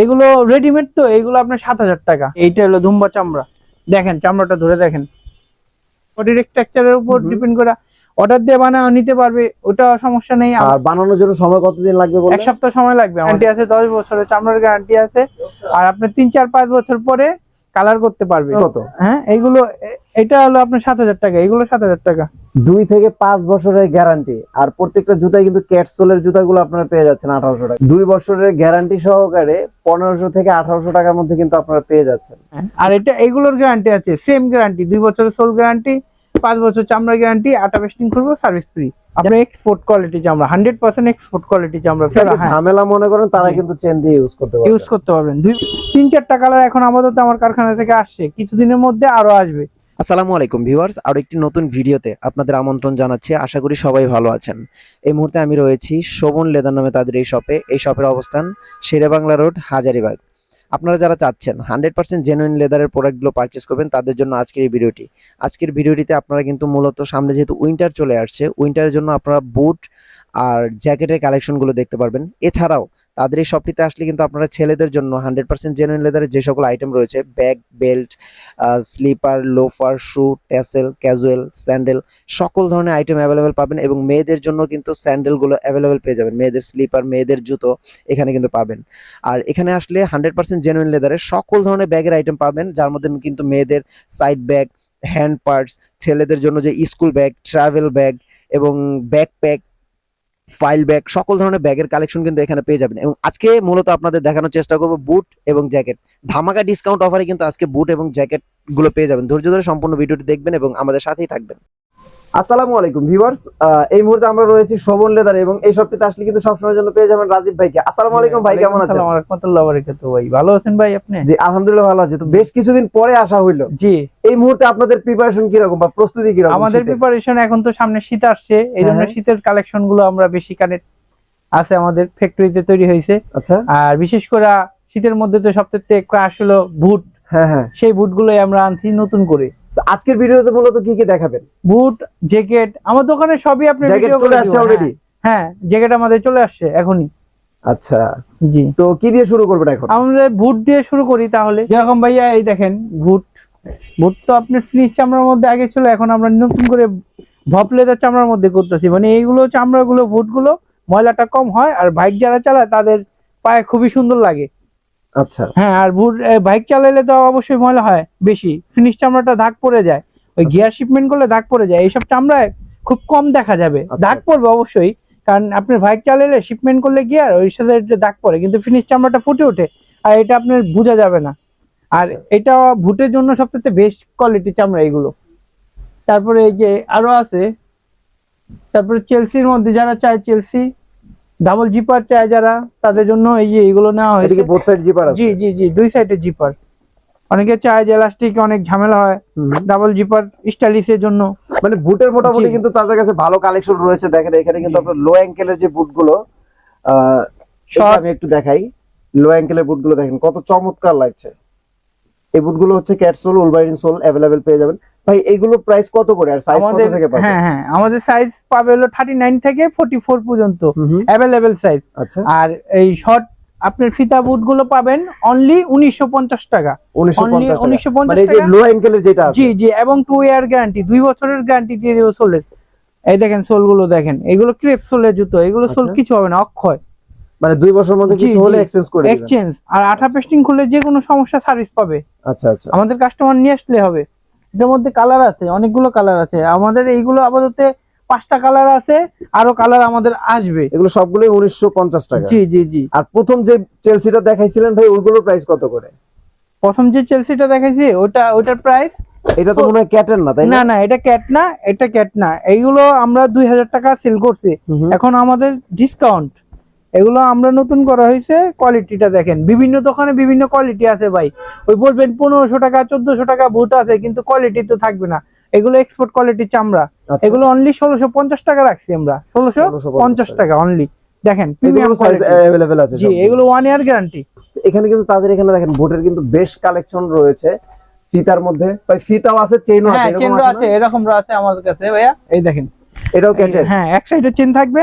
এইগুলো রেডিমেড তো এইগুলো আপনার সাত হাজার টাকা। এইটা হলো ধুম্বা চামড়া। দেখেন চামড়াটা ধরে দেখেন। বডির স্ট্রাকচারের উপর ডিপেন্ড করা অর্ডার দিয়ে বানাও নিতে পারবে ওটা সমস্যা নেই। আর বানানোর জন্য সময় কতদিন লাগবে এক সপ্তাহ সময় লাগবে গ্যারান্টি আছে দশ বছরের চামড়ার গ্যারান্টি আছে। আর আপনার তিন চার পাঁচ বছর পরে কালার করতে পারবে। কত? হ্যাঁ এইগুলো এটা হলো আপনার সাত হাজার টাকা এগুলো সাত হাজার টাকা। দুই থেকে পাঁচ বছরের গ্যারান্টি। আর প্রত্যেকটা জুতায় কিন্তু ক্যাটসোলের জুতাগুলো আপনারা পেয়ে যাচ্ছেন আঠারোশো টাকা। দুই বছরের গ্যারান্টি সহকারে পনেরোশো থেকে আঠারোশো টাকার মধ্যে কিন্তু আপনারা পেয়ে যাচ্ছেন। আর এটা এগুলোর গ্যারান্টি আছে সেম গ্যারান্টি দুই বছরের সোল গ্যারান্টি পাঁচ বছর চামড়া গ্যারান্টি আটা পেস্টিং করব সার্ভিস ফ্রি আপনার এক্সপোর্ট কোয়ালিটি চামড়া হান্ড্রেড পার্সেন্ট এক্সপোর্ট কোয়ালিটি চামড়া হ্যাঁ। ঝামেলা মনে করেন তারা কিন্তু চেন দিয়ে ইউজ করতে ইউজ করতে পারবেন। দুই তিন চারটা কালার এখন আপাতত আমার কারখানা থেকে আসছে। কিছুদিনের মধ্যে আরও আসবে। আসসালামু আলাইকুম ভিউয়ার্স আরও একটি নতুন ভিডিওতে আপনাদের আমন্ত্রণ জানাচ্ছি। আশা করি সবাই ভালো আছেন। এই মুহূর্তে আমি রয়েছি শোভন লেদার নামে তাদের এই শপে। এই শপের অবস্থান শেরেবাংলা রোড, হাজারিবাগ। আপনারা যারা চাচ্ছেন হান্ড্রেড পার্সেন্ট জেনুইন লেদারের প্রোডাক্টগুলো পারচেস করবেন, তাদের জন্য আজকের এই ভিডিওটি। আজকের ভিডিওটিতে আপনারা কিন্তু মূলত সামনে যেহেতু উইন্টার চলে আসছে উইন্টারের জন্য আপনারা বুট আর জ্যাকেটের কালেকশনগুলো দেখতে পারবেন। এছাড়াও তাদের এই শপটিতে আসলে কিন্তু আপনারা ছেলেদের জন্য হান্ড্রেড পার্সেন্ট জেনুইন লেদারের যে সকল আইটেম রয়েছে bag belt slipper loafer shoe tassel casual sandal সকল ধরনের আইটেম অ্যাভেলেবেল পাবেন এবং মেয়েদের জন্য কিন্তু স্যান্ডেলগুলো অ্যাভেলেবেল পেয়ে যাবেন। মেয়েদের স্লিপার মেয়েদের জুতো এখানে কিন্তু পাবেন। আর এখানে আসলে হান্ড্রেড পার্সেন্ট জেনুইন লেদারের সকল ধরনের ব্যাগের আইটেম পাবেন, যার মধ্যে কিন্তু মেয়েদের সাইড ব্যাগ হ্যান্ড পার্টস ছেলেদের জন্য যে স্কুল ব্যাগ ট্রাভেল ব্যাগ এবং ব্যাকপ্যাক ফাইল ব্যাগ সকল ধরনের ব্যাগের কালেকশন কিন্তু এখানে পেয়ে যাবেন। এবং আজকে মূলত আপনাদের দেখানোর চেষ্টা করব বুট এবং জ্যাকেট ধামাকা ডিসকাউন্ট অফারে কিন্তু আজকে বুট এবং জ্যাকেটগুলো পেয়ে যাবেন। ধৈর্য ধরে সম্পূর্ণ ভিডিওটি দেখবেন এবং আমাদের সাথেই থাকবেন। আসসালামু আলাইকুম ভিউয়ার্স। এই মুহূর্তে আমরা রয়েছি শোভন লেদার এবং এই শপটিতে আসলে কিন্তু সবসময়ের জন্য পেয়ে যাবেন রাজীব ভাইকে। আসসালামু আলাইকুম ভাই কেমন আছেন? আসসালামু রাহমাতুল্লাহি ওয়া বারাকাতুহু ভাই। ভালো আছেন ভাই আপনি? জি আলহামদুলিল্লাহ ভালো আছি। তো বেশ কিছুদিন পরে আসা হইল। জি। এই মুহূর্তে আপনাদের প্রিপারেশন কীরকম বা প্রস্তুতি কীরকম আমাদের শীতের? প্রিপারেশন এখন তো সামনে শীত আসছে এই জন্য হ্যাঁ। শীতের কালেকশনগুলো আমরা বেশি কানেক্ট আছে আমাদের ফ্যাক্টরিতে তৈরি হয়েছে। আচ্ছা। আর বিশেষ করে শীতের মধ্যে তো সবথেকে ক্রাশ হলো বুট। হ্যাঁ হ্যাঁ। সেই বুট গুলোই আমরা আনছি নতুন করে। আজকের ভিডিওতে মূলত কি কি দেখাবেন? বুট জ্যাকেট আমার দোকানে সবই আপনি জ্যাকেট চলে আসছে অলরেডি হ্যাঁ। জ্যাকেট আমাদের চলে আসছে এখনই। আচ্ছা। জি। তো কি দিয়ে শুরু করবেন এখন? আমরা বুট দিয়ে শুরু করি তাহলে। যেরকম ভাইয়া এই দেখেন বুট। বুট তো আপনার ফিনিশ চামড়ার মধ্যে আগে ছিল এখন আমরা নতুন করে ভপ লেদার চামড়ার মধ্যে করতেছি। মানে এইগুলো চামড়াগুলো বুটগুলো ময়লাটা কম হয় আর বাইক যারা চালায় তাদের পায়ে খুবই সুন্দর লাগে। আচ্ছা। হ্যাঁ আর বুট বাইক চালাইলে তো অবশ্যই ময়লা হয় বেশি। ফিনিশ চামড়াটা দাগ পড়ে যায়। ওই আচ্ছা। গিয়ার শিপমেন্ট করলে দাগ পড়ে যায়। এইসব চামড়ায় খুব কম দেখা যাবে। আচ্ছা, দাগ আচ্ছা। পড়বে অবশ্যই কারণ আপনার বাইক চালাইলে শিপমেন্ট করলে গিয়ার ওই সাথে দাগ পড়ে। কিন্তু ফিনিশ চামড়াটা ফুটে ওঠে আর এটা আপনার বোঝা যাবে না। আর আচ্ছা। এটা ভুটের জন্য সবচেয়ে বেস্ট কোয়ালিটি চামড়া এগুলো। তারপরে এই যে আরও আছে তারপরে চেলসির মধ্যে যারা চায় চেলসি ডাবল জিপার চায় যারা তাদের জন্য এই যে এগুলো নেওয়া এদিকে বোথ সাইড জিপার আছে। জি জি জি দুই সাইডে জিপার অনেকে চায় যে এলাস্টিক অনেক ঝামেলা হয়। ডাবল জিপার স্টাইলিশের জন্য। মানে বুটের মোটামুটি কিন্তু তাদের কাছে ভালো কালেকশন রয়েছে। দেখেন এখানে কিন্তু। আপনার লো অ্যাঙ্কেলের যে বুটগুলো আহ, এটা আমি একটু দেখাই। লো অ্যাঙ্কেলের বুটগুলো দেখেন কত চমৎকার লাগছে। এই বুটগুলো হচ্ছে ক্যাটসোল উলভারিন সোল अवेलेबल পেয়ে যাবেন। ভাই এগুলো প্রাইস কত করে? আর সাইজ কত থেকে পাবে হ্যাঁ হ্যাঁ আমাদের সাইজ পাবে হলো 39 থেকে 44 পর্যন্ত। अवेलेबल সাইজ আচ্ছা। আর এই শর্ট আপনার ফিতা বুটগুলো পাবেন অনলি 1950 উনিশশো পঞ্চাশ টাকা। উনিশশো মানে যেটা আছে। জি জি এবং টু ইয়ার গ্যারান্টি দুই বছরের গ্যারান্টি দিয়ে দেবো সোলের এই দেখেন সোলগুলো দেখেন। এগুলো ক্রেপ সোলের জুতো। এগুলো সোল আচ্ছা। কিছু হবে না অক্ষয়। মানে দুই বছর মধ্যে কিছু হলে। এক্সচেঞ্জ করে দিবেন। এক্সচেঞ্জ আর আঠা পেস্টিং খুলে যে কোনো সমস্যা সার্ভিস পাবে। আচ্ছা আচ্ছা। আমাদের কাস্টমার নিয়ে আসলে হবে। এটার মধ্যে কালার আছে অনেকগুলো কালার আছে। আমাদের এইগুলো আপাতত পাঁচটা কালার আছে আরও কালার আমাদের আসবে। এগুলো সবগুলোই 1950 টাকা। জি জি জি। আর প্রথম যে চেলসিটা দেখাইছিলেন ভাই ওইগুলোর প্রাইস কত করে? প্রথম যে চেলসিটা দেখাইছি ওটা ওটার প্রাইস এটা তো মনে হয় ক্যাটের না তাই না? না এটা ক্যাট না এটা ক্যাট না। এইগুলো আমরা দুই হাজার টাকা সেল করছি। এখন আমাদের ডিসকাউন্ট এগুলো আমরা নতুন করা হয়েছে কোয়ালিটিটা দেখেন। বিভিন্ন দোকানে বিভিন্ন কোয়ালিটি আছে ভাই। ওই বলবেন পনেরোশো টাকা চোদ্দশো টাকা বুট আছে কিন্তু কোয়ালিটি তো থাকবে না। এগুলো এক্সপোর্ট কোয়ালিটির চামড়া। আচ্ছা। এগুলো অনলি ষোলোশো পঞ্চাশ টাকা রাখছি আমরা। ষোলোশো পঞ্চাশ টাকা অনলি দেখেন আছে জি এগুলো ওয়ান ইয়ার গ্যারান্টি এখানে কিন্তু তাদের এখানে দেখেন বুটের কিন্তু বেশ কালেকশন রয়েছে। ফিতার মধ্যে ভাই ফিতাও আছে চেইনও আছে হ্যাঁ, এরকম আছে এরকম আছে আমাদের কাছে ভাইয়া। এই দেখেন এটাও হ্যাঁ এক সাইডে চেন থাকবে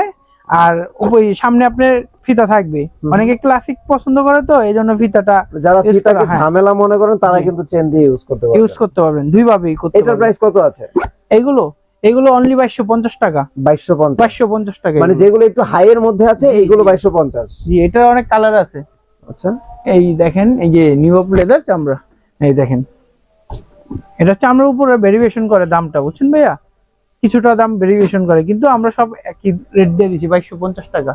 আর ওই সামনে আপনার ফিতা থাকবে। অনেকে ক্লাসিক পছন্দ করে তো এই জন্য ফিতাটা যারা ফিতাকে হ্যাঁ। ঝামেলা মনে করেন তারা কিন্তু চেন দিয়ে ইউজ করতে ইউজ করতে পারবেন দুই ভাবেই করতে এটার প্রাইস কত আছে? এগুলো এগুলো অনলি বাইশশো পঞ্চাশ টাকা। বাইশশো পঞ্চাশ। বাইশশো পঞ্চাশ টাকা মানে যেগুলো একটু হাই এর মধ্যে আছে এইগুলো। বাইশশো পঞ্চাশ। জি এটা অনেক কালার আছে। আচ্ছা। এই দেখেন এই যে নিউ লেদার চামড়া। এই দেখেন। এটা চামড়ার উপরে ভেরিয়েশন করে দামটা বুঝছেন ভাইয়া? কিছুটা দাম ভেরিয়েশন করে কিন্তু আমরা সব একই রেট দিয়ে দিচ্ছি বাইশশো পঞ্চাশ টাকা।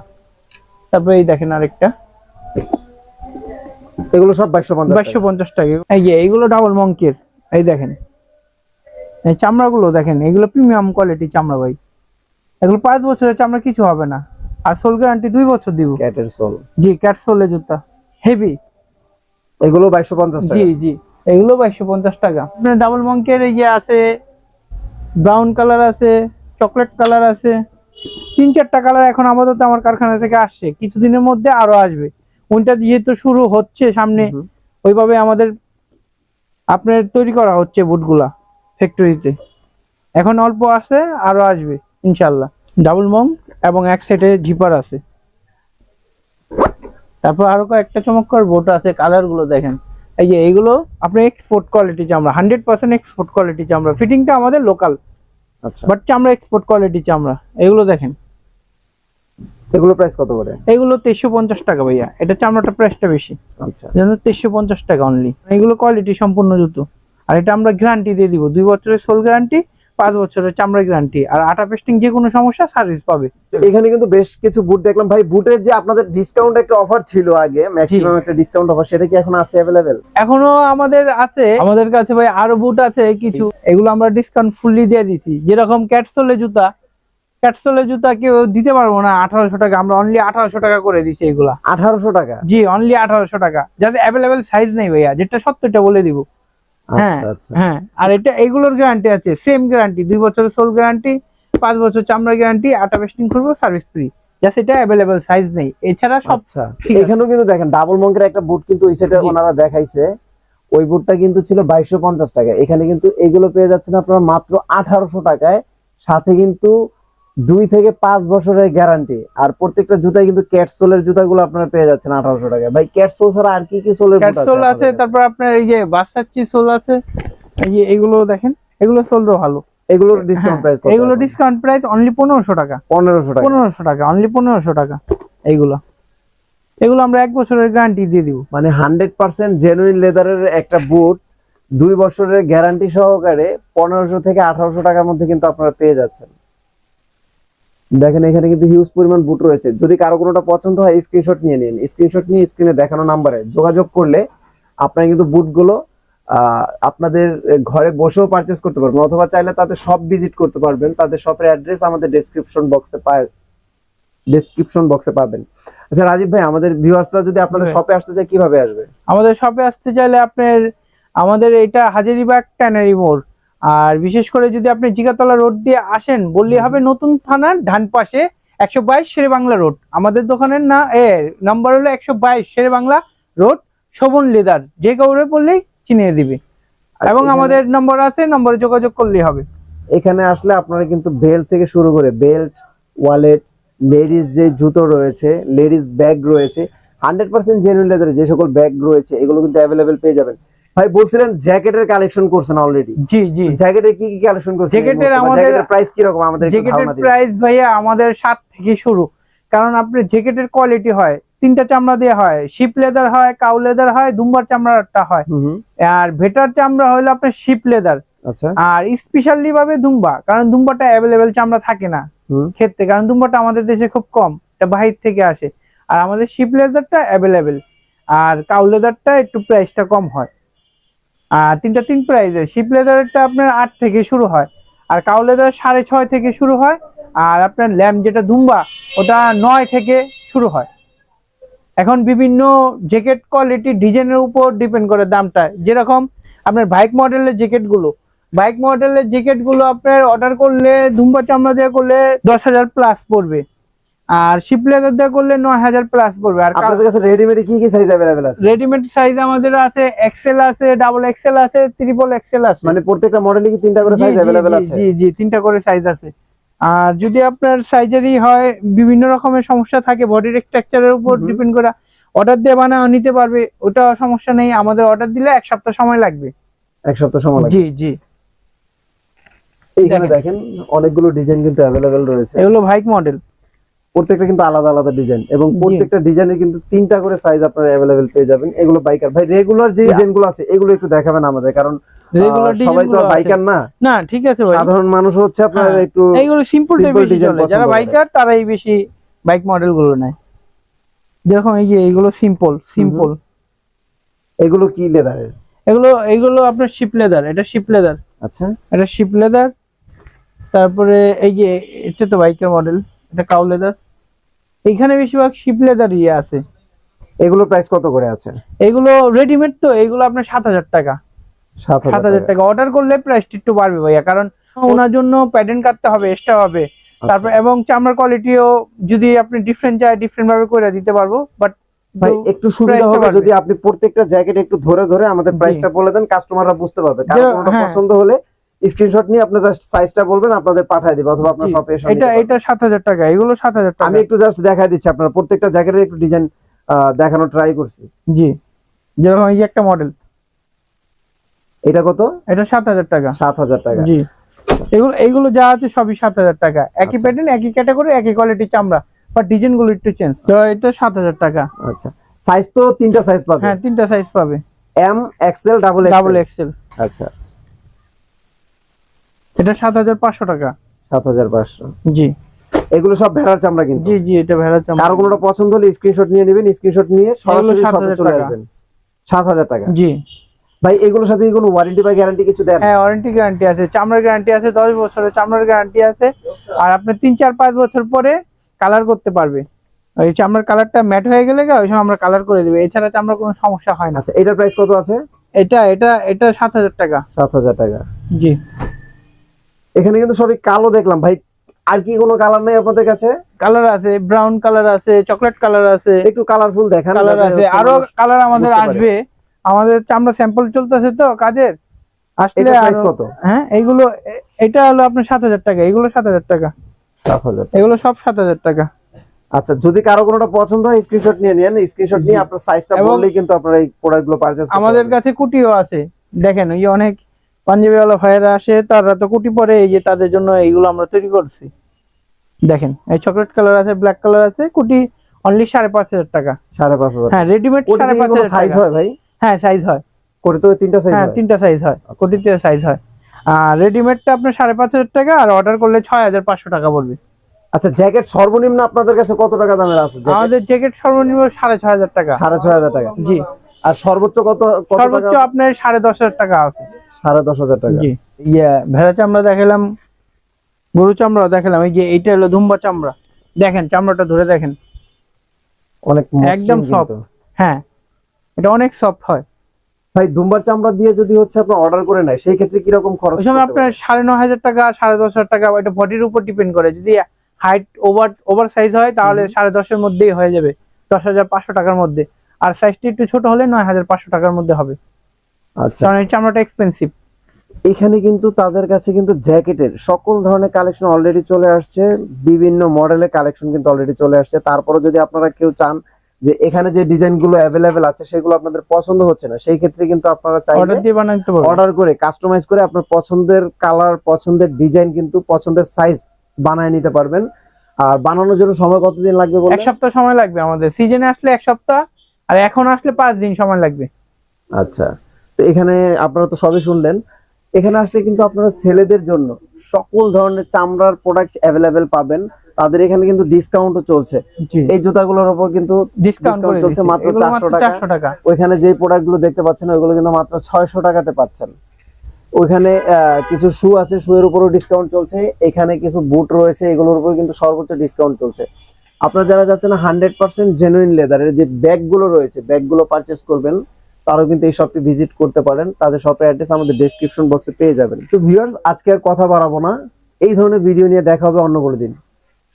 তারপরে এই দেখেন আরেকটা। এগুলো সব বাইশশো বাইশশো পঞ্চাশ টাকা। এই যে এইগুলো ডাবল মঙ্কের এই দেখেন। এই চামড়াগুলো দেখেন এগুলো প্রিমিয়াম কোয়ালিটি চামড়া ভাই। এগুলো পাঁচ বছরের চামড়া কিছু হবে না। আর সোল গ্যারান্টি দুই বছর দিব। ক্যাটের সোল জি ক্যাট সোলে জুতা। হেভি এগুলো বাইশশো পঞ্চাশ জি জি। এগুলো বাইশশো পঞ্চাশ টাকা। ডাবল মঙ্কের এই যে আছে ব্রাউন কালার আছে চকলেট কালার আছে। তিন চারটা কালার এখন আপাতত আমার কারখানা থেকে আসছে। কিছুদিনের মধ্যে আরও আসবে। উইন্টার যেহেতু শুরু হচ্ছে সামনে ওইভাবে আমাদের আপনার তৈরি করা হচ্ছে বুটগুলা ফ্যাক্টরিতে এখন অল্প আছে আরও আসবে ইনশাল্লাহ ডাবল মং এবং এক সেটে জিপার আছে। তারপর আরও কয়েকটা চমৎকার বোট আছে কালারগুলো দেখেন। এই যে এইগুলো আপনার এক্সপোর্ট কোয়ালিটি চামড়া হান্ড্রেড পার্সেন্ট এক্সপোর্ট কোয়ালিটি চামড়া ফিটিংটা আমাদের লোকাল বাট চামড়া এক্সপোর্ট কোয়ালিটি চামড়া এগুলো দেখেন। এগুলো প্রাইস কত করে? এগুলো তেইশশো পঞ্চাশ টাকা ভাইয়া। এটা চামড়াটা প্রাইসটা বেশি। আচ্ছা। তেইশশো পঞ্চাশ টাকা অনলি এগুলো কোয়ালিটি সম্পূর্ণ জুতো। আর এটা আমরা গ্যারান্টি দিয়ে দিব। দুই বছরের সোল গ্যারান্টি পাঁচ বছরের চামড়া গ্যারান্টি আর আটা পেস্টিং যে কোনো সমস্যা সার্ভিস পাবে। এখানে কিন্তু বেশ কিছু বুট দেখলাম। ভাই বুটের যে আপনাদের ডিসকাউন্ট একটা অফার ছিল আগে ম্যাক্সিমাম একটা ডিসকাউন্ট অফার সেটা কি এখন আছে অ্যাভেলেবেল এখনও আমাদের আছে। আমাদের কাছে ভাই আরও বুট আছে কিছু। এগুলো আমরা ডিসকাউন্ট ফুললি দিয়ে দিছি যেরকম ক্যাটসোলে জুতা ক্যাটসোলে জুতা কেউ দিতে পারব না। আঠারোশো টাকা আমরা অনলি আঠারোশো টাকা করে দিছি এগুলা। আঠারোশো টাকা? জি অনলি আঠারোশো টাকা। যাতে অ্যাভেলেবেল সাইজ নেই ভাইয়া যেটা সত্যটা বলে দিব। হ্যাঁ আচ্ছা আচ্ছা। হ্যাঁ। আর এটা এগুলোর গ্যারান্টি আছে সেম গ্যারান্টি দুই বছরের সোল গ্যারান্টি পাঁচ বছর চামড়া গ্যারান্টি আটা পেস্টিং করব সার্ভিস ফ্রি জাস্ট এটা অ্যাভেলেবেল সাইজ নেই। এছাড়া সব আচ্ছা। এখানেও কিন্তু দেখেন ডাবল মঙ্কের একটা বুট কিন্তু ওই সেটে ওনারা দেখাইছে। ওই বুটটা কিন্তু ছিল বাইশশো পঞ্চাশ টাকা। এখানে কিন্তু এগুলো পেয়ে যাচ্ছেন আপনারা মাত্র আঠারোশো টাকায়। সাথে কিন্তু দুই থেকে পাঁচ বছরের গ্যারান্টি আর প্রত্যেকটা জুতায় কিন্তু ক্যাট সোলের জুতাগুলো আপনারা পেয়ে যাচ্ছেন আঠারোশো টাকা ভাই ক্যাট সোল ছাড়া আর কি কি সোলের ক্যাটসোল আছে তারপর আপনার এই যে বাসাচ্চি সোল আছে এই যে এগুলো দেখেন এগুলো সোলও ভালো। এগুলোর ডিসকাউন্ট প্রাইস এগুলো ডিসকাউন্ট প্রাইস অনলি পনেরোশো টাকা। পনেরোশো টাকা। পনেরোশো টাকা অনলি পনেরোশো টাকা এইগুলো। এগুলো আমরা এক বছরের গ্যারান্টি দিয়ে দিব। মানে হান্ড্রেড পার্সেন্ট জেনুইন লেদারের একটা বুট দুই বছরের গ্যারান্টি সহকারে পনেরোশো থেকে আঠারোশো টাকার মধ্যে কিন্তু আপনারা পেয়ে যাচ্ছেন। দেখেন এখানে কিন্তু হিউজ পরিমাণ বুট রয়েছে। যদি কারও কোনোটা পছন্দ হয় স্ক্রিনশট নিয়ে নিন। স্ক্রিনশট নিয়ে স্ক্রিনে দেখানো নাম্বারে যোগাযোগ করলে আপনারা কিন্তু বুটগুলো আপনাদের ঘরে বসেও পারচেস করতে পারবেন। অথবা চাইলে তাদের সব ভিজিট করতে পারবেন। তাদের শপের অ্যাড্রেস আমাদের ডেসক্রিপশন বক্সে পায় ডেসক্রিপশন বক্সে পাবেন। আচ্ছা রাজীব ভাই আমাদের ভিউয়ার্সরা যদি আপনাদের শপে আসতে চায় কীভাবে আসবে? আমাদের শপে আসতে চাইলে আপনার আমাদের এটা হাজারিবাগ ট্যানারি মোড়। আর বিশেষ করে যদি আপনি জিগাতলা রোড দিয়ে আসেন বললে হবে নতুন থানার ডান পাশে একশো বাইশ শেরে বাংলা রোড। আমাদের দোকানের না এ নাম্বার হলো একশো বাইশ শেরে বাংলা রোড শোভন লেদার। যে কাউরে বললেই চিনিয়ে দিবে। এবং আমাদের নম্বর আছে নম্বরে যোগাযোগ করলেই হবে। এখানে আসলে আপনারা কিন্তু বেল্ট থেকে শুরু করে বেল্ট ওয়ালেট লেডিস যে জুতো রয়েছে লেডিস ব্যাগ রয়েছে হান্ড্রেড পার্সেন্ট জেনুইন লেদারে যে সকল ব্যাগ রয়েছে এগুলো কিন্তু অ্যাভেলেবেল পেয়ে যাবেন। ভাই বলছিলেন জ্যাকেটের কালেকশন করছেন অলরেডি জি জি। জ্যাকেটের কি কি কালেকশন করছেন? জ্যাকেটের আমাদের- প্রাইস কি রকম আমাদের জ্যাকেটের প্রাইস ভাইয়া আমাদের সাত থেকে শুরু। কারণ আপনার জ্যাকেটের কোয়ালিটি হয় তিনটা চামড়া দিয়ে হয় শিপ লেদার হয় কাউ লেদার হয় দুম্বার চামড়াটা হয়। আর ভেটার চামড়া হলো আপনার শিপ লেদার আচ্ছা। আর স্পেশালি ভাবে দুম্বা কারণ দুম্বাটা অ্যাভেলেবেল চামড়া থাকে না ক্ষেত্রে কারণ দুম্বাটা আমাদের দেশে খুব কম এটা বাহির থেকে আসে। আর আমাদের শিপ লেদারটা অ্যাভেলেবেল আর কাউ লেদারটা একটু প্রাইসটা কম হয়। আর তিনটা তিন প্রাইসের শিপ লেদারটা আপনার আট থেকে শুরু হয়। আর কাউ লেদার সাড়ে ছয় থেকে শুরু হয়। আর আপনার ল্যাম্প যেটা দুম্বা, ওটা নয় থেকে শুরু হয়। এখন বিভিন্ন জ্যাকেট কোয়ালিটি ডিজাইনের উপর ডিপেন্ড করে দামটা। যেরকম আপনার বাইক মডেলের জ্যাকেটগুলো বাইক মডেলের জ্যাকেটগুলো আপনার অর্ডার করলে, দুম্বা চামড়া দিয়ে করলে দশ হাজার প্লাস পড়বে। আর শিপ লেদার দিয়ে করলে নয় হাজার প্লাস পড়বে। আর আপনাদের কাছে রেডিমেড কি কি সাইজ অ্যাভেলেবেল আছে? রেডিমেড সাইজ আমাদের আছে এক্সেল আছে ডাবল এক্সেল আছে ট্রিপল এক্সেল আছে। মানে প্রত্যেকটা মডেলে কি তিনটা করে সাইজ জি, আছে? জি জি তিনটা করে সাইজ আছে। আর যদি আপনার সাইজেরই হয় বিভিন্ন রকমের সমস্যা থাকে বডির স্ট্রাকচারের উপর ডিপেন্ড করে অর্ডার দিয়ে বানাও নিতে পারবে ওটা সমস্যা নেই। আমাদের অর্ডার দিলে এক সপ্তাহ সময় লাগবে। এক সপ্তাহ সময় লাগবে। জি জি। এইখানে দেখেন। অনেকগুলো ডিজাইন কিন্তু অ্যাভেলেবেল রয়েছে। এগুলো ভাইক মডেল প্রত্যেকটা কিন্তু আলাদা আলাদা ডিজাইন এবং প্রত্যেকটা ডিজাইনের কিন্তু তিনটা করে সাইজ আপনারা অ্যাভেলেবেল পেয়ে যাবেন। এগুলো বাইকার ভাই রেগুলার যে ডিজাইনগুলো আছে এগুলো একটু দেখাবেন আমাদের কারণ সবাই তো বাইকার না। না ঠিক আছে ভাই। সাধারণ মানুষ হচ্ছে আপনার হ্যাঁ, একটু এইগুলো সিম্পল চলে যারা বাইকার তারাই বেশি বাইক মডেলগুলো নেয়। যেরকম এই যে এইগুলো সিম্পল সিম্পল এগুলো কি লেদারের এগুলো এইগুলো আপনার শিপ লেদার এটা শিপ লেদার আচ্ছা। এটা শিপ লেদার তারপরে এই যে এটা তো বাইকের মডেল এটা কাউ লেদার এইখানে বেশিরভাগ শিপ লেদার ইয়ে আছে। এগুলো প্রাইস কত করে আছে? এগুলো রেডিমেড তো এগুলো আপনার সাত হাজার টাকা। সাত হাজার টাকা। অর্ডার করলে প্রাইসটা একটু বাড়বে ভাইয়া কারণ ওনার জন্য প্যাটার্ন কাটতে হবে এক্সট্রা হবে। আচ্ছা। তারপর এবং চামড়ার কোয়ালিটিও যদি আপনি ডিফারেন্ট চাই ডিফারেন্ট ভাবে করে দিতে পারব বাট ভাই একটু সুবিধা হবে যদি আপনি প্রত্যেকটা জ্যাকেট একটু ধরে ধরে আমাদের। প্রাইসটা বলে দেন কাস্টমাররা বুঝতে পারবে। কারও যে- কোনোটা হ্যাঁ। পছন্দ হলে স্ক্রিনশট নিয়ে আপনি জাস্ট সাইজটা বলবেন আপনাদের পাঠিয়ে দিবে অথবা আপনার শপে এসে এটা এটা সাত হাজার টাকা এগুলো সাত হাজার টাকা। আমি একটু জাস্ট দেখাই দিচ্ছি আপনার প্রত্যেকটা জ্যাকেটের একটু ডিজাইন দেখানো ট্রাই করছি। জি। যেরকম এই একটা মডেল এটা কত? এটা সাত হাজার টাকা। সাত হাজার টাকা। জি। এগুলো এইগুলো যা আছে সবই সাত হাজার টাকা। একই আচ্ছা। প্যাটার্ন একই ক্যাটাগরি একই কোয়ালিটির চামড়া বাট ডিজাইনগুলো একটু চেঞ্জ তো এটা সাত হাজার টাকা। আচ্ছা। সাইজ তো তিনটা সাইজ পাবে? হ্যাঁ তিনটা সাইজ পাবে। M XL double double XL XL আচ্ছা। এটা সাত হাজার পাঁচশো টাকা। সাত হাজার পাঁচশো। জি। এগুলো সব ভেড়ার চামড়া কিন্তু। জি জি এটা ভেড়া চামড়া। কারও কোনোটা পছন্দ হলে স্ক্রিনশট নিয়ে নেবেন স্ক্রিনশট নিয়ে সরাসরি 7,000 শপে চলে। আসবেন। সাত হাজার টাকা। জি। ভাই এগুলোর সাথে কোনো ওয়ারেন্টি বা গ্যারান্টি কিছু দেন? হ্যাঁ ওয়ারেন্টি গ্যারান্টি আছে চামড়ার গ্যারান্টি আছে দশ বছরের চামড়ার গ্যারান্টি আছে। আর আপনি তিন চার পাঁচ বছর পরে কালার করতে পারবে। ওই চামড়ার কালারটা ম্যাট হয়ে গেলে ওই সময় আমরা কালার করে দেবে। এছাড়া চামড়ার কোনো সমস্যা হয় না। আচ্ছা এটার প্রাইস কত আছে? এটা এটা এটা সাত হাজার টাকা। সাত হাজার টাকা। জি। এখানে কিন্তু সবই কালো দেখলাম। ভাই আর কি কোনো কালার নেই আপনাদের কাছে? কালার আছে ব্রাউন কালার আছে চকলেট কালার আছে। একটু কালারফুল দেখান কালার আছে আরও কালার আমাদের আসবে। আমাদের চামড়া স্যাম্পল চলতেছে তো কাজের। আসলে প্রাইস কত? হ্যাঁ এইগুলো এটা হলো আপনার সাত হাজার টাকা এগুলো সাত হাজার টাকা। সাত হাজার এগুলো সব সাত হাজার টাকা। আচ্ছা যদি কারও কোনোটা পছন্দ হয় স্ক্রিনশট নিয়ে নেন স্ক্রিনশট নিয়ে আপনার সাইজটা বললেই কিন্তু আপনারা এই প্রোডাক্টগুলো পারচেজ আমাদের কাছে কুটিও আছে। দেখেন ওই অনেক পাঞ্জাবিওয়ালা ভাইয়েরা আসে তারা তো কুটি পরে এই যে তাদের জন্য এইগুলো আমরা তৈরি করছি। দেখেন এই চকলেট কালার আছে ব্ল্যাক কালার আছে কুটি অনলি সাড়ে পাঁচ হাজার টাকা। সাড়ে পাঁচ হাজার। হ্যাঁ রেডিমেড সাড়ে পাঁচ হাজার সাইজ হয় ভাই? হ্যাঁ সাইজ হয়। করে তো তিনটা সাইজ হ্যাঁ তিনটা সাইজ হয়। আচ্ছা। কুটিতে সাইজ হয়। আর রেডিমেডটা আপনার সাড়ে পাঁচ হাজার টাকা আর অর্ডার করলে ছয় হাজার পাঁচশো টাকা পড়বে। আচ্ছা জ্যাকেট সর্বনিম্ন আপনাদের কাছে কত টাকা দামের আছে আমাদের জ্যাকেট সর্বনিম্ন সাড়ে ছয় হাজার টাকা। সাড়ে ছয় হাজার টাকা। জি। আর সর্বোচ্চ কত সর্বোচ্চ আপনার সাড়ে দশ হাজার টাকা আছে। সাড়ে দশ হাজার টাকা। ইয়ে ভেড়া চামড়া দেখালাম গরু চামড়া দেখালাম এই যে এইটা হলো ধুম্বা চামড়া। দেখেন চামড়াটা ধরে দেখেন। অনেক একদম soft। হ্যাঁ এটা অনেক সফট হয়। ভাই দুম্বার চামড়া দিয়ে যদি হচ্ছে আপনার অর্ডার করে নেয় সেই ক্ষেত্রে কীরকম খরচ ওই সময় আপনার সাড়ে ন হাজার টাকা সাড়ে দশ হাজার টাকা এটা বডির উপর ডিপেন্ড করে। যদি হাইট ওভার ওভার সাইজ হয় তাহলে সাড়ে দশের মধ্যেই হয়ে যাবে। দশ হাজার পাঁচশো টাকার মধ্যে। আর সাইজটি একটু ছোট হলে নয় হাজার পাঁচশো টাকার মধ্যে হবে। আচ্ছা। কারণ এই চামড়াটা এক্সপেন্সিভ এখানে কিন্তু তাদের কাছে কিন্তু জ্যাকেটের সকল ধরনের কালেকশন অলরেডি চলে আসছে বিভিন্ন মডেলের কালেকশন কিন্তু অলরেডি চলে আসছে। তারপরে যদি আপনারা কেউ চান যে এখানে যে ডিজাইনগুলো অ্যাভেলেবেল আছে সেগুলো আপনাদের পছন্দ হচ্ছে না সেই ক্ষেত্রে কিন্তু আপনারা অর্ডার দিয়ে করে কাস্টমাইজ করে আপনার পছন্দের কালার পছন্দের ডিজাইন কিন্তু পছন্দের সাইজ বানায় নিতে পারবেন। আর বানানোর জন্য সময় কতদিন লাগবে এক সপ্তাহ সময় লাগবে আমাদের। সিজনে আসলে এক সপ্তাহ আর এখন আসলে পাঁচ দিন সময় লাগবে। আচ্ছা। তো এখানে আপনারা তো সবই শুনলেন। এখানে আসলে কিন্তু আপনারা ছেলেদের জন্য সকল ধরনের চামড়ার প্রোডাক্ট অ্যাভেলেবেল পাবেন। তাদের এখানে কিন্তু ডিসকাউন্টও চলছে। এই জুতাগুলোর উপর কিন্তু ডিসকাউন্ট চলছে মাত্র 400 টাকা। চারশো টাকা। ওইখানে যে প্রোডাক্টগুলো দেখতে পাচ্ছেন ওইগুলো কিন্তু মাত্র ছয়শো টাকাতে পাচ্ছেন। ওইখানে কিছু শু আছে শু এর উপরও ডিসকাউন্ট চলছে। এখানে কিছু বুট রয়েছে এগুলোর উপর কিন্তু সর্বোচ্চ ডিসকাউন্ট চলছে। আপনারা যারা যাচ্ছেন হান্ড্রেড পার্সেন্ট জেনুইন লেদারের যে ব্যাগগুলো রয়েছে ব্যাগগুলো পারচেস করবেন তারাও কিন্তু এই শপটি ভিজিট করতে পারেন। তাদের শপের অ্যাড্রেস আমাদের ডেসক্রিপশন বক্সে পেয়ে যাবেন। তো ভিউয়ার্স আজকে আর কথা বাড়াবো না। এই ধরনের ভিডিও নিয়ে দেখা হবে অন্য কোনো দিন।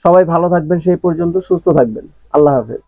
সবাই ভালো থাকবেন, সেই পর্যন্ত সুস্থ থাকবেন। আল্লাহ হাফেজ।